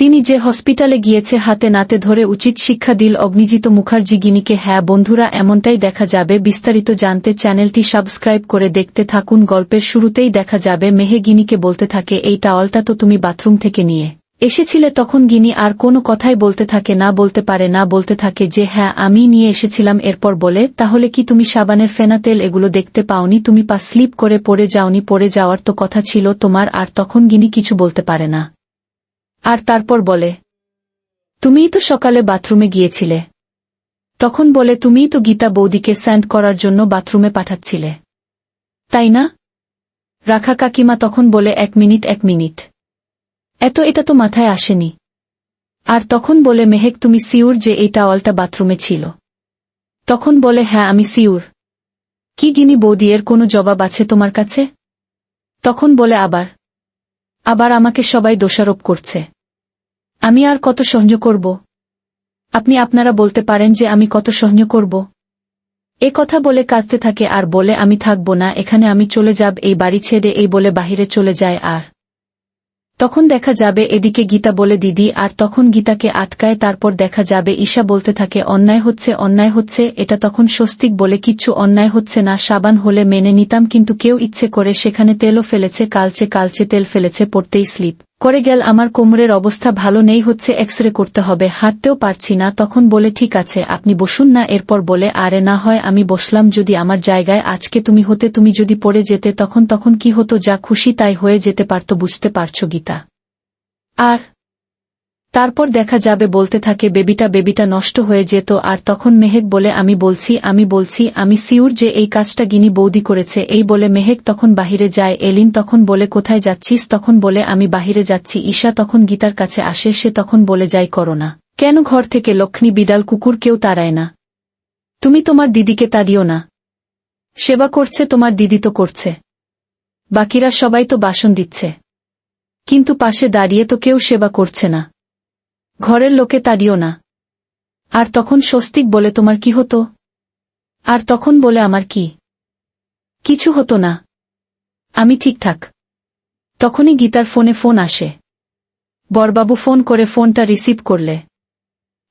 তিনি যে হসপিটালে গিয়েছে হাতে নাতে ধরে উচিত শিক্ষা দিল অগ্নিজিত মুখার্জি গিনিকে হ্যাঁ বন্ধুরা, এমনটাই দেখা যাবে। বিস্তারিত জানতে চ্যানেলটি সাবস্ক্রাইব করে দেখতে থাকুন। গল্পের শুরুতেই দেখা যাবে, মেহে গিনিকে বলতে থাকে এই টাওয়ালটা তো তুমি বাথরুম থেকে নিয়ে এসেছিলে। তখন গিনি আর কোনো কথাই বলতে থাকে না, বলতে পারে না, বলতে থাকে যে হ্যাঁ আমি নিয়ে এসেছিলাম। এরপর বলে, তাহলে কি তুমি সাবানের ফেনা তেল এগুলো দেখতে পাওনি? তুমি পা স্লিপ করে পড়ে যাওনি, পড়ে যাওয়ার তো কথা ছিল তোমার, আর তখন গিনি কিছু বলতে পারে না। আর তারপর বলে, তুমিই তো সকালে বাথরুমে গিয়েছিলে। তখন বলে, তুমিই তো গীতা বৌদিকে স্যান্ড করার জন্য বাথরুমে পাঠাচ্ছিলে। তাই না? রাখা কাকিমা তখন বলে, এক মিনিট এক মিনিট। এত এটা তো মাথায় আসেনি। আর তখন বলে, মেহেক, তুমি সিউর যে এই টাওয়ালটা বাথরুমে ছিল। তখন বলে হ্যাঁ আমি সিউর। কি গিনি বৌদি এর কোনো জবাব আছে তোমার কাছে? তখন বলে, আবার। আবার আমাকে সবাই দোষারোপ করছে। আমি আর কত সহ্য করব? আপনি আপনারা বলতে পারেন যে আমি কত সহ্য করব। এ কথা বলে কাঁদতে থাকে আর বলে আমি থাকব না, এখানে আমি চলে যাব, এই বাড়ি ছেড়ে, এই বলে বাহিরে চলে যায় আর তখন দেখা যাবে এদিকে গীতা বলে, দিদি, আর তখন গীতাকে আটকায়, তারপর দেখা যাবে ঈশা বলতে থাকে, অন্যায় হচ্ছে অন্যায় হচ্ছে, এটা তখন স্বস্তিক বলে কিচ্ছু অন্যায় হচ্ছে না, সাবান হলে মেনে নিতাম, কিন্তু কেউ ইচ্ছে করে সেখানে তেলও ফেলেছে, কালচে কালচে তেল ফেলেছে, পড়তেই স্লিপ করে গেল, আমার কোমরের অবস্থা ভালো নেই, হচ্ছে এক্স রে করতে হবে। হাঁটতেও পারছি না। তখন বলে, ঠিক আছে, আপনি বসুন না। এরপর বলে, আরে না হয়, আমি বসলাম যদি আমার জায়গায় আজকে তুমি হতে, তুমি যদি পড়ে যেতে, তখন তখন কি হতো? যা খুশি তাই হয়ে যেতে পারত। বুঝতে পারছ, গীতা? আর তারপর দেখা যাবে বলতে থাকে, বেবিটা বেবিটা নষ্ট হয়ে যেত, আর তখন মেহেক বলে, আমি বলছি আমি বলছি, আমি সিউর যে এই কাজটা গিনি বৌদি করেছে, এই বলে মেহেক তখন বাহিরে যায়, এলিন তখন বলে, কোথায় যাচ্ছিস? তখন বলে, আমি বাহিরে যাচ্ছি, ঈশা তখন গীতার কাছে আসে, সে তখন বলে, যাই করো না। কেন ঘর থেকে লক্ষ্মী বিড়াল কুকুর কেউ তাড়ায় না? তুমি তোমার দিদিকে তাড়িও না। সেবা করছে, তোমার দিদি তো করছে। বাকিরা সবাই তো বাসন দিচ্ছে। কিন্তু পাশে দাঁড়িয়ে তো কেউ সেবা করছে না। ঘরের লোকে তাড়িও না। আর তখন স্বস্তিক বলে, তোমার কি হতো? আর তখন বলে, আমার কি? কিছু হতো না। আমি ঠিকঠাক। তখনই গীতার ফোনে ফোন আসে। বরবাবু ফোন করে ফোনটা রিসিভ করলে।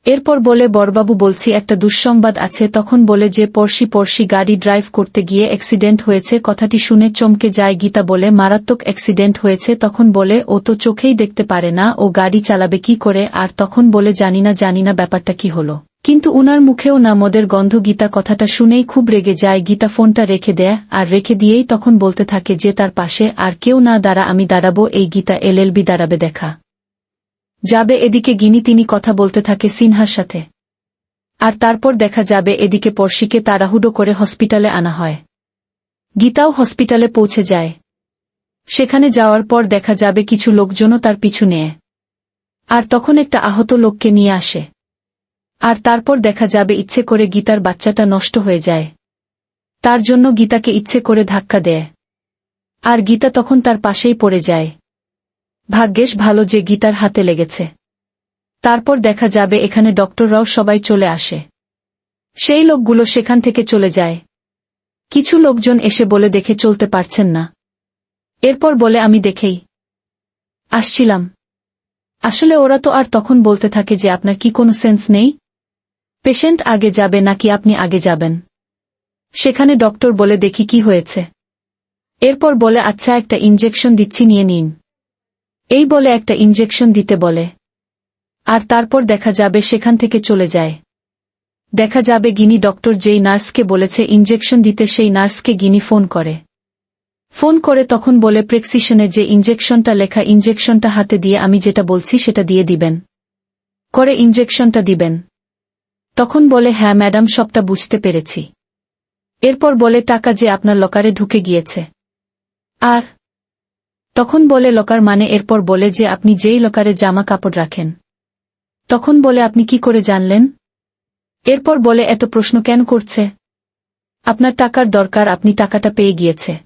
এরপর বলে, বরবাবু, বলছি, একটা দুঃসংবাদ আছে। তখন বলে যে পড়শি পড়শি গাড়ি ড্রাইভ করতে গিয়ে অ্যাক্সিডেন্ট হয়েছে। কথাটি শুনে চমকে যায় গীতা বলে, মারাত্মক অ্যাক্সিডেন্ট হয়েছে। তখন বলে, ও তো চোখেই দেখতে পারে না, ও গাড়ি চালাবে কি করে? আর তখন বলে, জানি না জানি না ব্যাপারটা কি হলো। কিন্তু উনার মুখেও না মদের গন্ধ গীতা কথাটা শুনেই খুব রেগে যায়। গীতা ফোনটা রেখে দেয়, আর রেখে দিয়েই তখন বলতে থাকে যে, তার পাশে আর কেউ না, দাঁড়া, আমি দাঁড়াবো, এই গীতা এলএলবি দাঁড়াবে দেখা। যাবে এদিকে গিনি তিনি কথা বলতে থাকে সিনহার সাথে। আর তারপর দেখা যাবে এদিকে পড়শিকে তাড়াহুডো করে হসপিটালে আনা হয়। গীতাও হসপিটালে পৌঁছে যায়। সেখানে যাওয়ার পর দেখা যাবে কিছু লোকজনও তার পিছু নেয়। আর তখন একটা আহত লোককে নিয়ে আসে। আর তারপর দেখা যাবে ইচ্ছে করে গীতার বাচ্চাটা নষ্ট হয়ে যায়। তার জন্য গীতাকে ইচ্ছে করে ধাক্কা দেয়। আর গীতা তখন তার পাশেই পড়ে যায়। ভাগ্যেশ ভালো যে গীতার হাতে লেগেছে। তারপর দেখা যাবে এখানে ডক্টররাও সবাই চলে আসে। সেই লোকগুলো সেখান থেকে চলে যায়। কিছু লোকজন এসে বলে দেখে চলতে পারছেন না। এরপর বলে, আমি দেখেই। আসছিলাম। আসলে ওরা তো আর তখন বলতে থাকে যে আপনার কি কোনো সেন্স নেই। পেশেন্ট আগে যাবে নাকি আপনি আগে যাবেন? সেখানে ডক্টর বলে, দেখি কি হয়েছে। এরপর বলে আচ্ছা একটা ইনজেকশন দিচ্ছি, নিয়ে নিন। এই বলে একটা ইঞ্জেকশন দিতে বলে। আর তারপর দেখা যাবে সেখান থেকে চলে যায়। দেখা যাবে গিনি ডক্টর যেই নার্সকে বলেছে ইঞ্জেকশন দিতে সেই নার্সকে গিনি ফোন করে। ফোন করে তখন বলে প্রেক্সিশনে যে ইঞ্জেকশনটা লেখা ইঞ্জেকশনটা হাতে দিয়ে আমি যেটা বলছি সেটা দিয়ে দিবেন। করে ইঞ্জেকশনটা দিবেন। তখন বলে হ্যাঁ ম্যাডাম, সবটা বুঝতে পেরেছি। এরপর বলে, টাকা যে আপনার লকারে ঢুকে গিয়েছে। আর তখন বলে লকার মানে এরপর বলে যে আপনি যেই লকারে জামা কাপড় রাখেন। তখন বলে আপনি কি করে জানলেন? এরপর বলে এত প্রশ্ন কেন করছে? আপনার টাকার দরকার, আপনি টাকাটা পেয়ে গিয়েছে।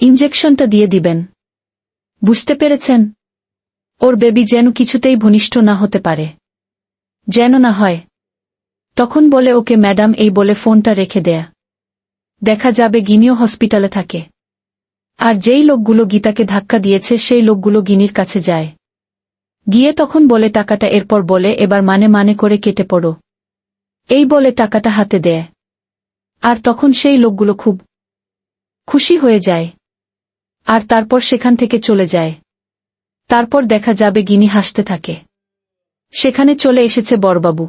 ইঞ্জেকশনটা দিয়ে দিবেন। বুঝতে পেরেছেন? ওর বেবি যেন কিছুতেই ঘনিষ্ঠ না হতে পারে। যেন না হয়। তখন বলে ওকে ম্যাডাম এই বলে ফোনটা রেখে দেয়া। দেখা যাবে গিনিও হসপিটালে থাকে। আর যেই লোকগুলো গীতাকে ধাক্কা দিয়েছে, সেই লোকগুলো গিনির কাছে যায়। গিয়ে তখন বলে, টাকাটা এরপর বলে, এবার মানে মানে করে কেটে পড়ো। এই বলে টাকাটা হাতে দেয়। আর তখন সেই লোকগুলো খুব খুশি হয়ে যায়। আর তারপর সেখান থেকে চলে যায়। তারপর দেখা যাবে গিনি হাসতে থাকে। সেখানে চলে এসেছে বরবাবু।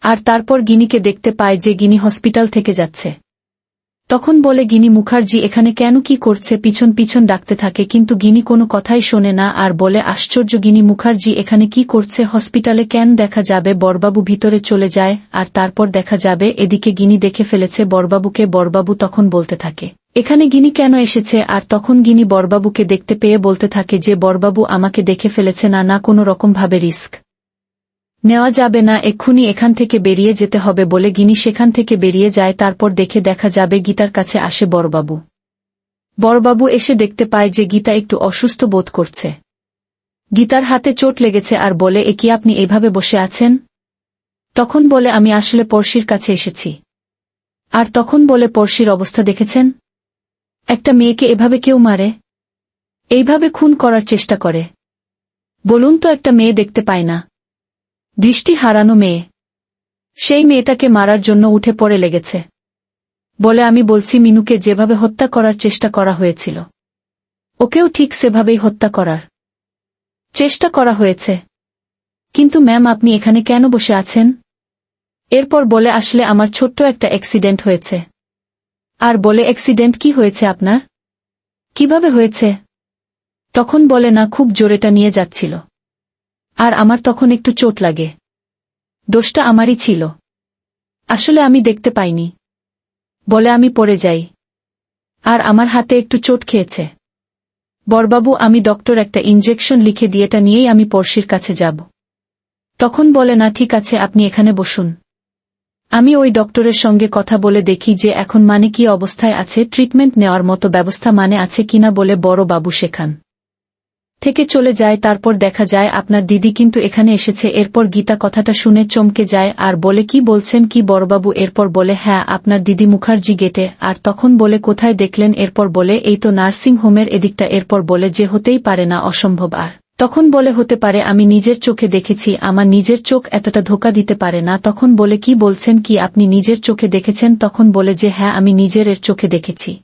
আর তারপর গিনিকে দেখতে পায় যে গিনি হসপিটাল থেকে যাচ্ছে। তখন বলে, গিনি মুখার্জি, এখানে কেন কি করছে? পিছন পিছন ডাকতে থাকে, কিন্তু গিনি কোনো কথাই শোনে না। আর বলে, আশ্চর্য গিনি মুখার্জি, এখানে কি করছে? হসপিটালে কেন দেখা যাবে? বরবাবু ভিতরে চলে যায়, আর তারপর দেখা যাবে, এদিকে গিনি দেখে ফেলেছে, বরবাবুকে বরবাবু তখন বলতে থাকে। এখানে গিনি কেন এসেছে? আর তখন গিনি বরবাবুকে দেখতে পেয়ে বলতে থাকে যে, বরবাবু আমাকে দেখে ফেলেছে, না না, কোনো রকমভাবে রিস্ক। নেওয়া যাবে না, এক্ষুনি এখান থেকে বেরিয়ে যেতে হবে বলে গিনি সেখান থেকে বেরিয়ে যায়, তারপর দেখে দেখা যাবে গীতার কাছে আসে বড়বাবু। বড়বাবু এসে দেখতে পায় যে গীতা একটু অসুস্থ বোধ করছে। গীতার হাতে চোট লেগেছে আর বলে, এ কি আপনি এভাবে বসে আছেন? তখন বলে, আমি আসলে পড়শির কাছে এসেছি। আর তখন বলে, পড়শির অবস্থা দেখেছেন? একটা মেয়েকে এভাবে কেউ মারে? এইভাবে খুন করার চেষ্টা করে। বলুন তো একটা মেয়ে দেখতে পায় না। দৃষ্টি হারানো মেয়ে। সেই মেয়েটাকে মারার জন্য উঠে পড়ে লেগেছে। বলে আমি বলছি, মিনুকে যেভাবে হত্যা করার চেষ্টা করা হয়েছিল, ওকেও ঠিক সেভাবেই হত্যা করার চেষ্টা করা হয়েছে। কিন্তু ম্যাম, আপনি এখানে কেন বসে আছেন? এরপর বলে, আসলে আমার ছোট্ট একটা অ্যাক্সিডেন্ট হয়েছে। আর বলে, অ্যাক্সিডেন্ট কি হয়েছে আপনার? কীভাবে হয়েছে? তখন বলে, না, খুব জোরেটা নিয়ে যাচ্ছিল। আর আমার তখন একটু চোট লাগে। দোষটা আমারই ছিল। আসলে আমি দেখতে পাইনি। বলে আমি পড়ে যাই। আর আমার হাতে একটু চোট খেয়েছে। বরবাবু, আমি ডক্টর একটা ইঞ্জেকশন লিখে দিয়েটা নিয়েই আমি পড়শির কাছে যাব। তখন বলে, না, ঠিক আছে, আপনি এখানে বসুন। আমি ওই ডক্টরের সঙ্গে কথা বলে দেখি যে এখন মানে কি অবস্থায় আছে, ট্রিটমেন্ট নেওয়ার মতো ব্যবস্থা মানে আছে কিনা বলে বড় বাবু সেখান থেকে চলে যায়, তারপর দেখা যায় আপনার দিদি কিন্তু এখানে এসেছে, এরপর গীতা কথাটা শুনে চমকে যায়, আর বলে, কি বলছেন, কি বড়বাবু? এরপর বলে হ্যাঁ আপনার দিদি মুখার্জি গেটে। আর তখন বলে, কোথায় দেখলেন? এরপর বলে, এই তো নার্সিং হোমের এদিকটা। এরপর বলে, যে হতেই পারে না, অসম্ভব। আর তখন বলে, হতে পারে, আমি নিজের চোখে দেখেছি, আমার নিজের চোখ এতটা ধোকা দিতে পারে না। তখন বলে, কি বলছেন, কি আপনি নিজের চোখে দেখেছেন? তখন বলে, যে হ্যাঁ আমি নিজের এর চোখে দেখেছি।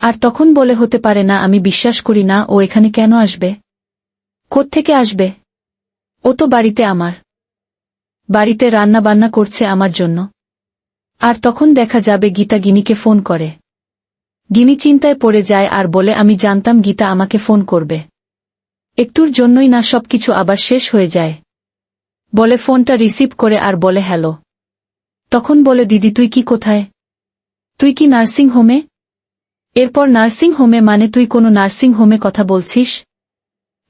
আর তখন বলে হতে পারে না, আমি বিশ্বাস করি না, ও এখানে কেন আসবে? থেকে আসবে? ও তো বাড়িতে আমার। বাড়িতে রান্না বান্না করছে আমার জন্য। আর তখন দেখা যাবে গীতা গিনিকে ফোন করে। গিনি চিন্তায় পড়ে যায় আর বলে, আমি জানতাম গীতা আমাকে ফোন করবে। একটুর জন্যই না সবকিছু আবার শেষ হয়ে যায়। বলে ফোনটা রিসিভ করে আর বলে, হ্যালো। তখন বলে, দিদি, তুই কি কোথায়? তুই কি নার্সিং হোমে? এরপর নার্সিং হোমে মানে তুই কোনো নার্সিং হোমে কথা বলছিস?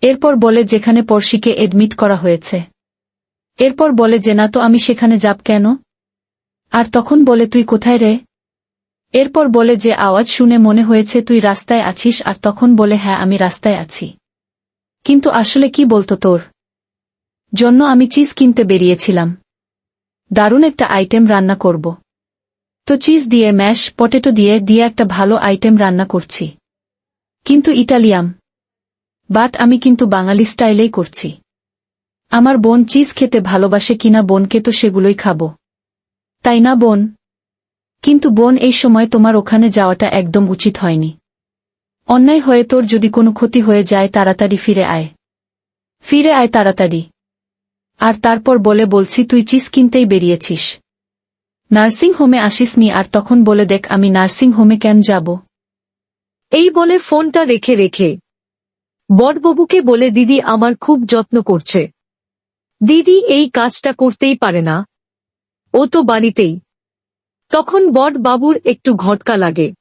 এরপর বলে যেখানে পড়শিকে এডমিট করা হয়েছে। এরপর বলে যে না তো আমি সেখানে যাব কেন? আর তখন বলে তুই কোথায় রে? এরপর বলে যে আওয়াজ শুনে মনে হয়েছে তুই রাস্তায় আছিস আর তখন বলে হ্যাঁ আমি রাস্তায় আছি। কিন্তু আসলে কি বলতো তোর? জন্য আমি চিজ কিনতে বেরিয়েছিলাম। দারুণ একটা আইটেম রান্না করব। তো চিজ দিয়ে ম্যাশ, পটেটো দিয়ে দিয়ে একটা ভালো আইটেম রান্না করছি। কিন্তু ইটালিয়াম। বাট আমি কিন্তু বাঙালি স্টাইলেই করছি। আমার বোন চিজ খেতে ভালোবাসে কিনা বোনকে তো সেগুলোই খাব। তাই না, বোন? কিন্তু বোন, এই সময় তোমার ওখানে যাওয়াটা একদম উচিত হয়নি। অন্যায় হয়ে তোর যদি কোনো ক্ষতি হয়ে যায়, তাড়াতাড়ি ফিরে আয়। ফিরে আয় তাড়াতাড়ি। আর তারপর বলে বলছি, তুই চিজ কিনতেই বেরিয়েছিস। নার্সিং হোমে আসিসনি আর তখন বলে দেখ আমি নার্সিং হোমে কেন যাব। এই বলে ফোনটা রেখে রেখে বড়বাবুকে বলে, দিদি আমার খুব যত্ন করছে। দিদি এই কাজটা করতেই পারে না। ও তো বাড়িতেই। তখন বড় বাবুর একটু ঘটকা লাগে।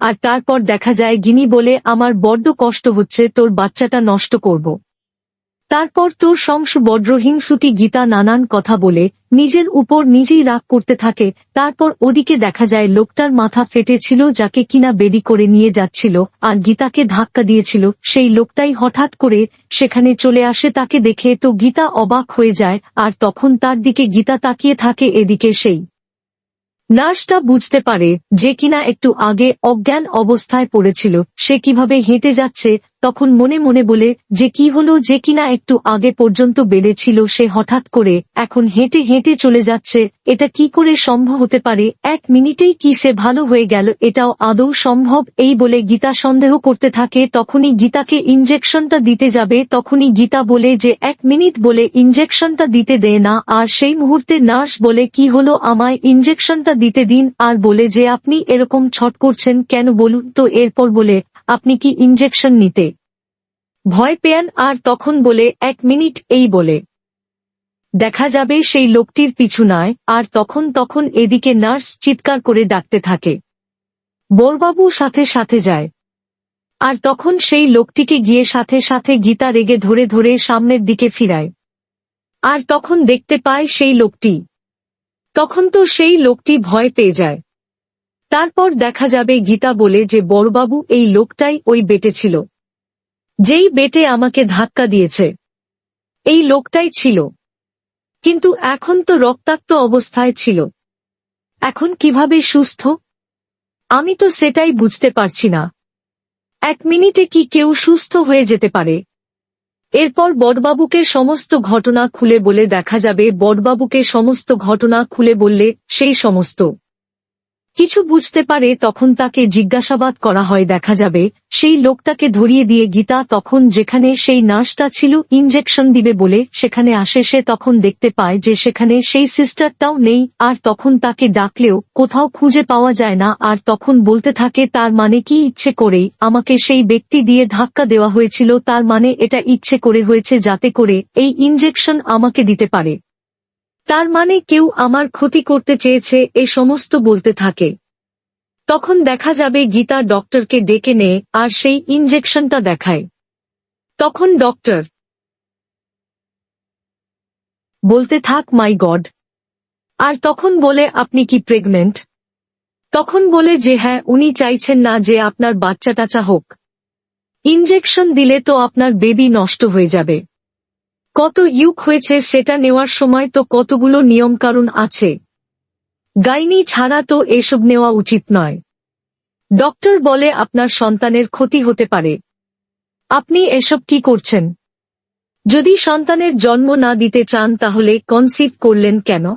আর তারপর দেখা যায় গিনি বলে, আমার বড্ড কষ্ট হচ্ছে, তোর বাচ্চাটা নষ্ট করব। তারপর তোর সংস বড্র হিংসুটি গীতা নানান কথা বলে, নিজের উপর নিজেই রাগ করতে থাকে, তারপর ওদিকে দেখা যায় লোকটার মাথা ফেটেছিল যাকে কিনা বেরি করে নিয়ে যাচ্ছিল, আর গীতাকে ধাক্কা দিয়েছিল, সেই লোকটাই হঠাৎ করে সেখানে চলে আসে তাকে দেখে তো গীতা অবাক হয়ে যায়, আর তখন তার দিকে গীতা তাকিয়ে থাকে এদিকে সেই। নার্সটা বুঝতে পারে যে কিনা একটু আগে অজ্ঞান অবস্থায় পড়েছিল, সে কীভাবে হেঁটে যাচ্ছে তখন মনে মনে বলে, যে কি হলো, যে কিনা একটু আগে পর্যন্ত বেড়েছিল সে হঠাৎ করে, এখন হেঁটে হেঁটে চলে যাচ্ছে, এটা কি করে সম্ভব হতে পারে, এক মিনিটেই কি সে ভালো হয়ে গেল, এটাও আদৌ সম্ভব? এই বলে গীতা সন্দেহ করতে থাকে, তখনই গীতাকে ইঞ্জেকশনটা দিতে যাবে, তখনই গীতা বলে যে, এক মিনিট বলে ইঞ্জেকশনটা দিতে দেয় না, আর সেই মুহূর্তে নার্স বলে, কি হলো, আমায় ইঞ্জেকশনটা দিতে দিন। আর বলে যে, আপনি এরকম ছট করছেন কেন বলুন তো? এরপর বলে আপনি কি ইঞ্জেকশন নিতে ভয় পেয়ান? আর তখন বলে, এক মিনিট, এই বলে। দেখা যাবে সেই লোকটির পিছু নয় আর তখন তখন এদিকে নার্স চিৎকার করে ডাকতে থাকে। বোরবাবু সাথে সাথে যায়। আর তখন সেই লোকটিকে গিয়ে সাথে সাথে গীতা রেগে ধরে ধরে সামনের দিকে ফিরায়। আর তখন দেখতে পায় সেই লোকটি। তখন তো সেই লোকটি ভয় পেয়ে যায়। তারপর দেখা যাবে গীতা বলে যে, বড়বাবু, এই লোকটাই ওই বেটে ছিল। যেই বেটে আমাকে ধাক্কা দিয়েছে, এই লোকটাই ছিল। কিন্তু এখন তো রক্তাক্ত অবস্থায় ছিল। এখন কীভাবে সুস্থ? আমি তো সেটাই বুঝতে পারছি না। এক মিনিটে কি কেউ সুস্থ হয়ে যেতে পারে? এরপর বড়বাবুকে সমস্ত ঘটনা খুলে বলে দেখা যাবে, বড়বাবুকে সমস্ত ঘটনা খুলে বললে সেই সমস্ত। কিছু বুঝতে পারে তখন তাকে জিজ্ঞাসাবাদ করা হয়, দেখা যাবে, সেই লোকটাকে ধরিয়ে দিয়ে গীতা তখন যেখানে সেই নার্সটা ছিল ইঞ্জেকশন দিবে বলে সেখানে আসে, সে তখন দেখতে পায় যে সেখানে সেই সিস্টারটাও নেই, আর তখন তাকে ডাকলেও কোথাও খুঁজে পাওয়া যায় না, আর তখন বলতে থাকে, তার মানে কি ইচ্ছে করেই আমাকে সেই ব্যক্তি দিয়ে ধাক্কা দেওয়া হয়েছিল, তার মানে এটা ইচ্ছে করে হয়েছে যাতে করে এই ইঞ্জেকশন আমাকে দিতে পারে। তার মানে কেউ আমার ক্ষতি করতে চেয়েছে এ সমস্ত বলতে থাকে। তখন দেখা যাবে গীতা ডক্টরকে ডেকে নেয়, আর সেই ইঞ্জেকশনটা দেখায়। তখন ডক্টর বলতে থাক মাই গড আর তখন বলে, আপনি কি প্রেগনেন্ট তখন বলে যে হ্যাঁ উনি চাইছেন না যে আপনার বাচ্চা টাচা হোক ইঞ্জেকশন দিলে তো আপনার বেবি নষ্ট হয়ে যাবে। কত ইউক হয়েছে সেটা নেওয়ার সময় তো কতগুলো নিয়মকানুন আছে। গাইনি ছাড়া তো এসব নেওয়া উচিত নয়। ডক্টর বলে আপনার সন্তানের ক্ষতি হতে পারে। আপনি এসব কি করছেন? যদি সন্তানের জন্ম না দিতে চান তাহলে কনসিভ করলেন কেন?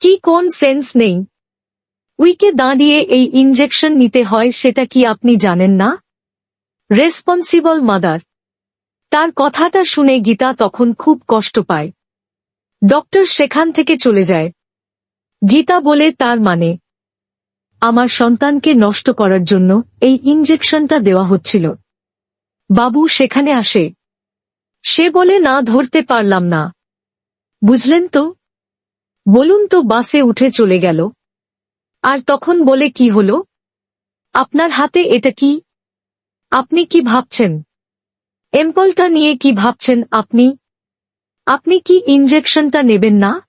কি কোন সেন্স নেই? উইকে দাঁড়িয়ে এই ইঞ্জেকশন নিতে হয় সেটা কি আপনি জানেন না? Responsible mother. তার কথাটা শুনে গীতা তখন খুব কষ্ট পায়। ডক্টর সেখান থেকে চলে যায়। গীতা বলে তার মানে আমার সন্তানকে নষ্ট করার জন্য এই ইঞ্জেকশনটা দেওয়া হচ্ছিল। বাবু সেখানে আসে। সে বলে, না, ধরতে পারলাম না। বুঝলেন তো? বলুন তো, বাসে উঠে চলে গেল। আর তখন বলে, কি হলো? আপনার হাতে এটা কি? আপনি কি ভাবছেন? এম্পলটা নিয়ে কি ভাবছেন আপনি? আপনি কি ইঞ্জেকশনটা নেবেন না?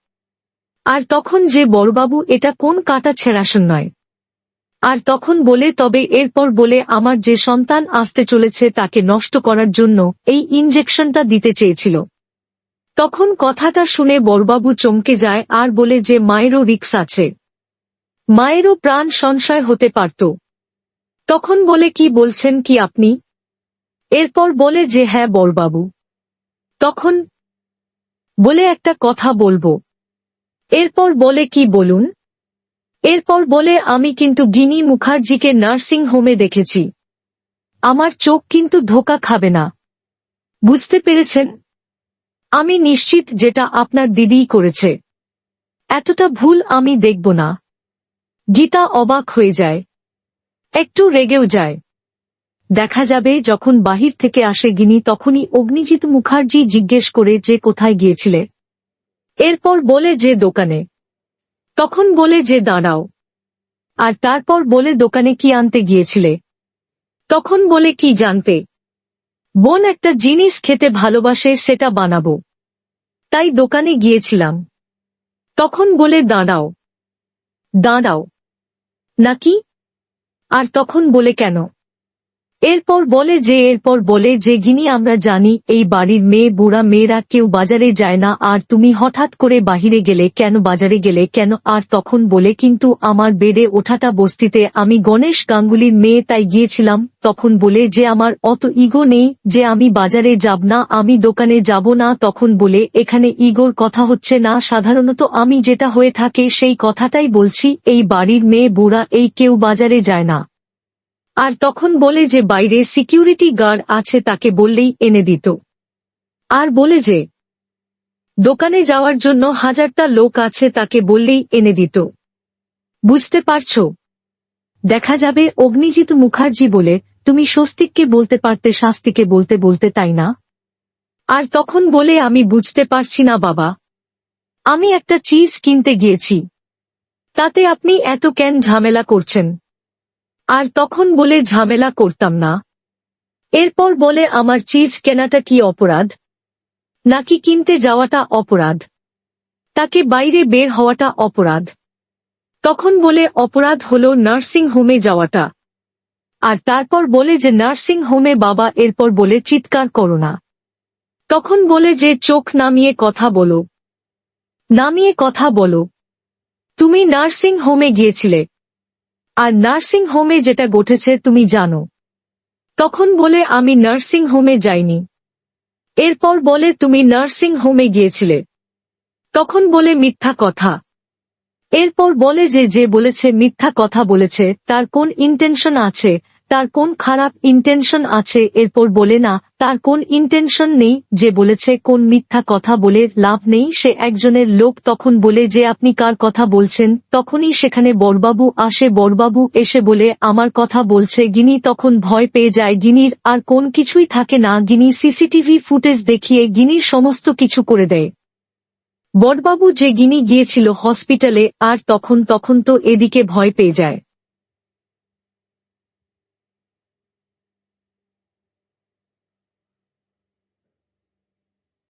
আর তখন যে বড়বাবু এটা কোন কাটা ছেঁড়াশন নয়। আর তখন বলে তবে এরপর বলে আমার যে সন্তান আসতে চলেছে তাকে নষ্ট করার জন্য এই ইঞ্জেকশনটা দিতে চেয়েছিল। তখন কথাটা শুনে বড়বাবু চমকে যায় আর বলে যে মায়েরও রিক্স আছে। মায়েরও প্রাণ সংশয় হতে পারত। তখন বলে কি বলছেন কি আপনি? এরপর বলে যে হ্যাঁ বড়বাবু তখন বলে একটা কথা বলব। এরপর বলে, কি বলুন? এরপর বলে, আমি কিন্তু গিনি মুখার্জিকে নার্সিং হোমে দেখেছি। আমার চোখ কিন্তু ধোকা খাবে না। বুঝতে পেরেছেন? আমি নিশ্চিত যেটা আপনার দিদিই করেছে। এতটা ভুল আমি দেখব না। গীতা অবাক হয়ে যায়। একটু রেগেও যায়। দেখা যাবে যখন বাহির থেকে আসে গিনি তখনই অগ্নিজিৎ মুখার্জি জিজ্ঞেস করে যে কোথায় গিয়েছিলে। এরপর বলে যে দোকানে। তখন বলে যে দাঁড়াও। আর তারপর বলে দোকানে কি আনতে গিয়েছিলে। তখন বলে কি জানতে। বোন একটা জিনিস খেতে ভালোবাসে সেটা বানাবো। তাই দোকানে গিয়েছিলাম। তখন বলে দাঁড়াও। দাঁড়াও। নাকি? আর তখন বলে কেন? এরপর বলে যে, এরপর বলে যে, গিনি, আমরা জানি এই বাড়ির মেয়ে, বুড়া মেয়েরা কেউ বাজারে যায় না, আর তুমি হঠাৎ করে বাহিরে গেলে কেন, বাজারে গেলে কেন, আর তখন বলে, কিন্তু আমার বেডে ওঠাটা বস্তিতে, আমি গণেশ গাঙ্গুলির মেয়ে, তাই গিয়েছিলাম, তখন বলে যে, আমার অত ইগো নেই, যে আমি বাজারে যাব না, আমি দোকানে যাব না, তখন বলে, এখানে ইগোর কথা হচ্ছে না, সাধারণত আমি যেটা হয়ে থাকে, সেই কথাটাই বলছি, এই বাড়ির মেয়ে, বুড়া, এই কেউ বাজারে যায় না। আর তখন বলে যে বাইরে সিকিউরিটি গার্ড আছে তাকে বললেই এনে দিত। আর বলে যে, দোকানে যাওয়ার জন্য হাজারটা লোক আছে তাকে বললেই এনে দিত। বুঝতে পারছ? দেখা যাবে অগ্নিজিৎ মুখার্জি বলে, তুমি স্বস্তিককে বলতে পারতে, শাস্তিকে বলতে বলতে তাই না? আর তখন বলে, আমি বুঝতে পারছি না বাবা। আমি একটা চিজ কিনতে গিয়েছি। তাতে আপনি এত কেন ঝামেলা করছেন? আর তখন বলে ঝামেলা করতাম না। এরপর বলে আমার চিজ কেনাটা কি অপরাধ? নাকি কিনতে যাওয়াটা অপরাধ? তাকে বাইরে বের হওয়াটা অপরাধ। তখন বলে অপরাধ হলো নার্সিং হোমে যাওয়াটা। আর তারপর বলে যে নার্সিং হোমে বাবা, এরপর বলে চিৎকার করো না। তখন বলে যে চোখ নামিয়ে কথা বলো। নামিয়ে কথা বলো। তুমি নার্সিং হোমে গিয়েছিলে। আর নার্সিং হোমে যেটা ঘটেছে, তুমি জানো। তখন বলে, আমি নার্সিং হোমে যাইনি। এরপর বলে, তুমি নার্সিং হোমে গিয়েছিলে। তখন বলে, মিথ্যা কথা। এরপর বলে যে যে বলেছে, মিথ্যা কথা বলেছে, তার কোন ইন্টেনশন আছে? তার কোন খারাপ ইন্টেনশন আছে, এরপর বলে না, তার কোন ইন্টেনশন নেই, যে বলেছে কোন মিথ্যা কথা বলে লাভ নেই, সে একজনের লোক তখন বলে যে আপনি কার কথা বলছেন, তখনই সেখানে বড়বাবু আসে বড়বাবু এসে বলে, আমার কথা বলছে গিনি। তখন ভয় পেয়ে যায় গিনির, আর কোন কিছুই থাকে না। গিনি সিসিটিভি ফুটেজ দেখিয়ে গিনির সমস্ত কিছু করে দেয়। বড়বাবু যে গিনি গিয়েছিল হসপিটালে, আর তখন তখন তো এদিকে ভয় পেয়ে যায়।